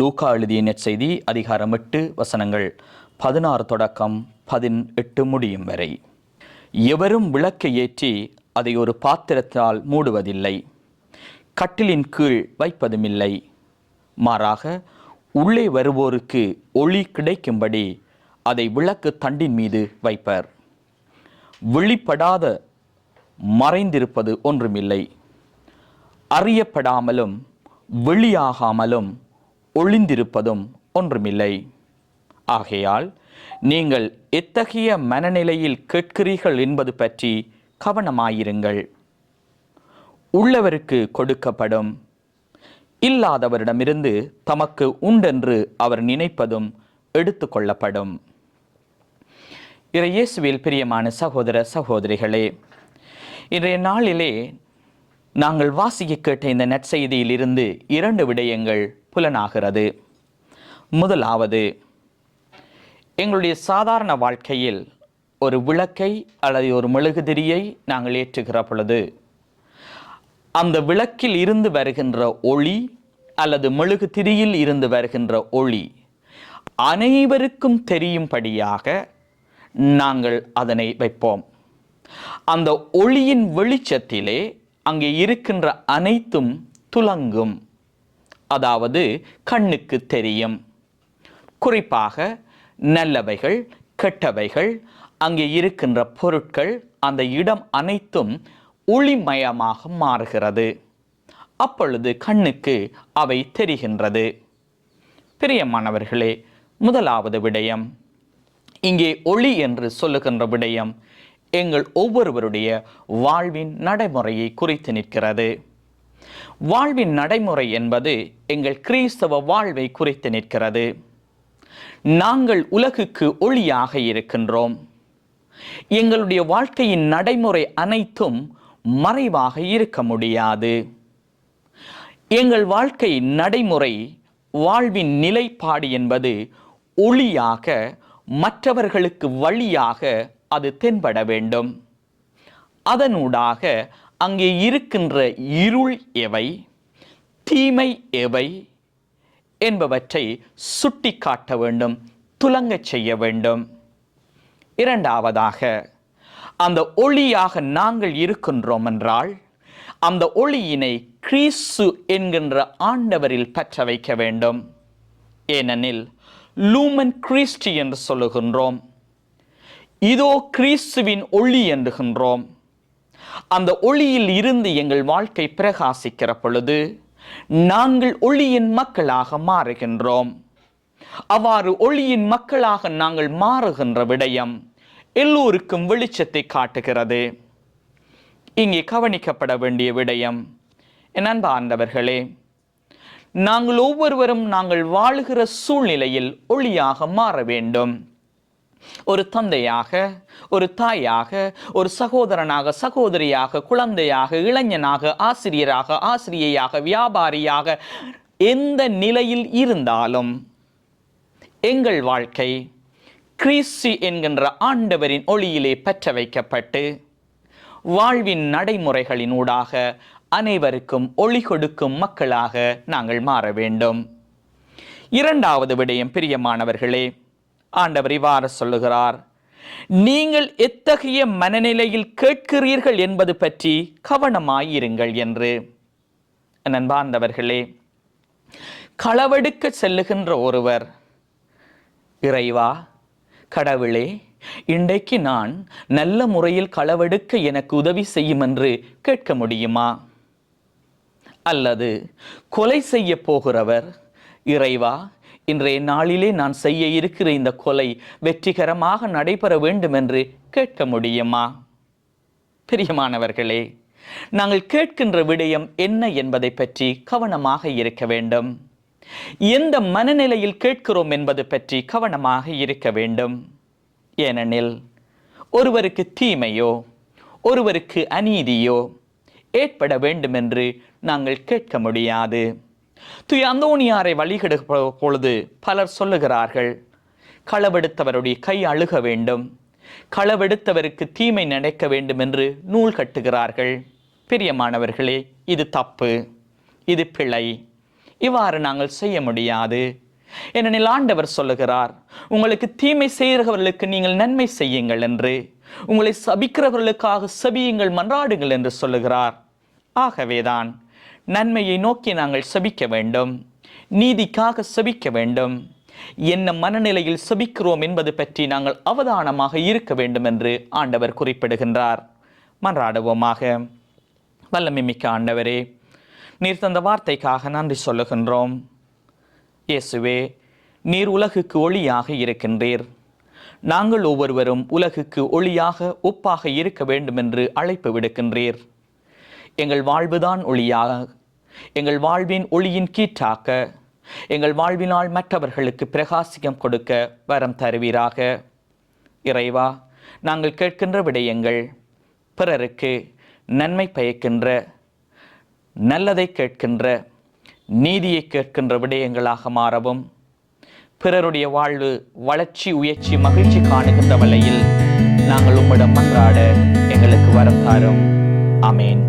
லூக்கா எழுதிய நெற்செய்தி அதிகாரம் எட்டு வசனங்கள் பதினாறு தொடக்கம் பதினெட்டு முடியும் வரை. எவரும் விளக்கை ஏற்றி அதை ஒரு பாத்திரத்தால் மூடுவதில்லை. கட்டிலின் கீழ் வைப்பதுமில்லை. மாறாக உள்ளே வருவோருக்கு ஒளி கிடைக்கும்படி அதை விளக்கு தண்டின் மீது வைப்பர். வெளிப்படாத மறைந்திருப்பது ஒன்றுமில்லை. அறியப்படாமலும் வெளியாகாமலும் ஒளிந்திருப்பதும் ஒன்றுமில்லை. ஆகையால் நீங்கள் எத்தகைய மனநிலையில் கேட்கிறீர்கள் என்பது பற்றி கவனமாயிருங்கள். உள்ளவருக்கு கொடுக்கப்படும். இல்லாதவரிடமிருந்து தமக்கு உண்டென்று அவர் நினைப்பதும் எடுத்துக்கொள்ளப்படும் இறையேசுவில் பிரியமான சகோதர சகோதரிகளே இன்றைய நாளிலே நாங்கள் வாசிக்க கேட்ட இந்த நற்செய்தியிலிருந்து இரண்டு விடயங்கள் புலனாகிறது. முதலாவது எங்களுடைய சாதாரண வாழ்க்கையில் ஒரு விளக்கை அல்லது ஒரு மெழுகுதிரியை நாங்கள் ஏற்றுகிற பொழுது அந்த விளக்கில் இருந்து வருகின்ற ஒளி அல்லது மெழுகு திரியில் இருந்து வருகின்ற ஒளி அனைவருக்கும் தெரியும்படியாக நாங்கள் அதனை வைப்போம். அந்த ஒளியின் வெளிச்சத்திலே அங்கே இருக்கின்ற அனைத்தும் துலங்கும். அதாவது கண்ணுக்கு தெரியும். குறிப்பாக நல்லவைகள் கெட்டவைகள் அங்கே இருக்கின்ற பொருட்கள் அந்த இடம் அனைத்தும் ஒளிமயமாக மாறுகிறது. அப்பொழுது கண்ணுக்கு அவை தெரிகின்றது. பிரியமானவர்களே முதலாவது விடயம். இங்கே ஒளி என்று சொல்லுகின்ற விடயம் எங்கள் ஒவ்வொருவருடைய வாழ்வின் நடைமுறையை குறித்து நிற்கிறது. வாழ்வின் நடைமுறை என்பது எங்கள் கிறிஸ்தவ வாழ்வை குறித்து நிற்கிறது. நாங்கள் உலகுக்கு ஒளியாக இருக்கின்றோம். எங்களுடைய வாழ்க்கையின் நடைமுறை அனைத்தும் மறைவாக இருக்க முடியாது. எங்கள் வாழ்க்கை நடைமுறை வாழ்வின் நிலைப்பாடு என்பது ஒளியாக மற்றவர்களுக்கு வழியாக அது தென்பட வேண்டும். அதனூடாக அங்கே இருக்கின்ற இருள் எவை தீமை எவை என்பவற்றை சுட்டி காட்ட வேண்டும் துலங்கச் செய்ய வேண்டும். இரண்டாவதாக அந்த ஒளியாக நாங்கள் இருக்கின்றோம் என்றால் அந்த ஒளியினை கிறிஸ்து என்கின்ற ஆண்டவரில் பற்ற வைக்க வேண்டும். ஏனெனில் லூமன் கிறிஸ்டி என்று சொல்லுகின்றோம். இதோ கிறிஸ்துவின் ஒளி என்றுகின்றோம். அந்த ஒளியில் இருந்து எங்கள் வாழ்க்கை பிரகாசிக்கிற பொழுது நாங்கள் ஒளியின் மக்களாக மாறுகின்றோம். அவ்வாறு ஒளியின் மக்களாக நாங்கள் மாறுகின்ற விடயம் எல்லோருக்கும் வெளிச்சத்தை காட்டுகிறது. இங்கே கவனிக்கப்பட வேண்டிய விடயம் என் நாங்கள் ஒவ்வொருவரும் நாங்கள் வாழுகிற சூழ்நிலையில் ஒளியாக மாற வேண்டும். ஒரு தந்தையாக ஒரு தாயாக ஒரு சகோதரனாக சகோதரியாக குழந்தையாக இளைஞனாக ஆசிரியராக ஆசிரியையாக வியாபாரியாக எந்த நிலையில் இருந்தாலும் எங்கள் வாழ்க்கை கிறிஸ்து என்கின்ற ஆண்டவரின் ஒளியிலே பற்ற வைக்கப்பட்டு வாழ்வின் நடைமுறைகளின் ஊடாக அனைவருக்கும் ஒளி கொடுக்கும் மக்களாக நாங்கள் மாற வேண்டும். இரண்டாவது விடயம் பிரியமானவர்களே ஆண்டவர் இவ்வாறு சொல்லுகிறார் நீங்கள் எத்தகைய மனநிலையில் கேட்கிறீர்கள் என்பது பற்றி கவனமாயிருங்கள் என்று. நண்பார்ந்தவர்களே களவெடுக்க செல்லுகின்ற ஒருவர் இறைவா கடவுளே இன்றைக்கு நான் நல்ல முறையில் களவெடுக்க எனக்கு உதவி செய்யும் என்று கேட்க முடியுமா? அல்லது கொலை செய்ய போகிறவர் இறைவா இன்றைய நாளிலே நான் செய்ய இருக்கிற இந்த கொலை வெற்றிகரமாக நடைபெற வேண்டும் என்று கேட்க முடியுமா? பிரியமானவர்களே நாங்கள் கேட்கின்ற விடயம் என்ன என்பதை பற்றி கவனமாக இருக்க வேண்டும். எந்த மனநிலையில் கேட்கிறோம் என்பது பற்றி கவனமாக இருக்க வேண்டும். ஏனெனில் ஒருவருக்கு தீமையோ ஒருவருக்கு அநீதியோ ஏற்பட வேண்டும் என்று நாங்கள் கேட்க முடியாது. துய அந்தோனியாரை வழிகிட பொழுது பலர் சொல்லுகிறார்கள் களவெடுத்தவருடைய கை அழுக வேண்டும் களவெடுத்தவருக்கு தீமை நடக்க வேண்டும் என்று நூல் கட்டுகிறார்கள். பிரியமானவர்களே இது தப்பு இது பிழை இவ்வாறு நாங்கள் செய்ய முடியாது. ஏனெனில் ஆண்டவர் சொல்லுகிறார் உங்களுக்கு தீமை செய்கிறவர்களுக்கு நீங்கள் நன்மை செய்யுங்கள் என்று உங்களை சபிக்கிறவர்களுக்காக சபியுங்கள் மன்றாடுங்கள் என்று சொல்லுகிறார். ஆகவேதான் நன்மையை நோக்கி நாங்கள் சபிக்க வேண்டும். நீதிக்காக செபிக்க வேண்டும். என்ன மனநிலையில் சபிக்கிறோம் என்பது பற்றி நாங்கள் அவதானமாக இருக்க வேண்டும் என்று ஆண்டவர் குறிப்பிடுகின்றார். மன்றாடுவோமாக. வல்லமிமிக்க ஆண்டவரே நீர் தந்த வார்த்தைக்காக நன்றி சொல்லுகின்றோம். இயேசுவே நீர் உலகுக்கு ஒளியாக இருக்கின்றீர். நாங்கள் ஒவ்வொருவரும் உலகுக்கு ஒளியாக ஒப்பாக இருக்க வேண்டும் என்று அழைப்பு விடுக்கின்றீர். எங்கள் வாழ்வுதான் ஒளியாக எங்கள் வாழ்வின் ஒளியின் கீற்றாக்க எங்கள் வாழ்வினால் மற்றவர்களுக்கு பிரகாசியம் கொடுக்க வரம் தருவீராக. இறைவா நாங்கள் கேட்கின்ற விடயங்கள் பிறருக்கு நன்மை பயக்கின்ற நல்லதை கேட்கின்ற நீதியை கேட்கின்ற விடயங்களாக மாறவும். பிறருடைய வாழ்வு வளர்ச்சி உயர்ச்சி மகிழ்ச்சி காணுகின்ற வலையில் நாங்கள் உம்மிடம் மன்றாட எங்களுக்கு வரம் தாரும். அமேன்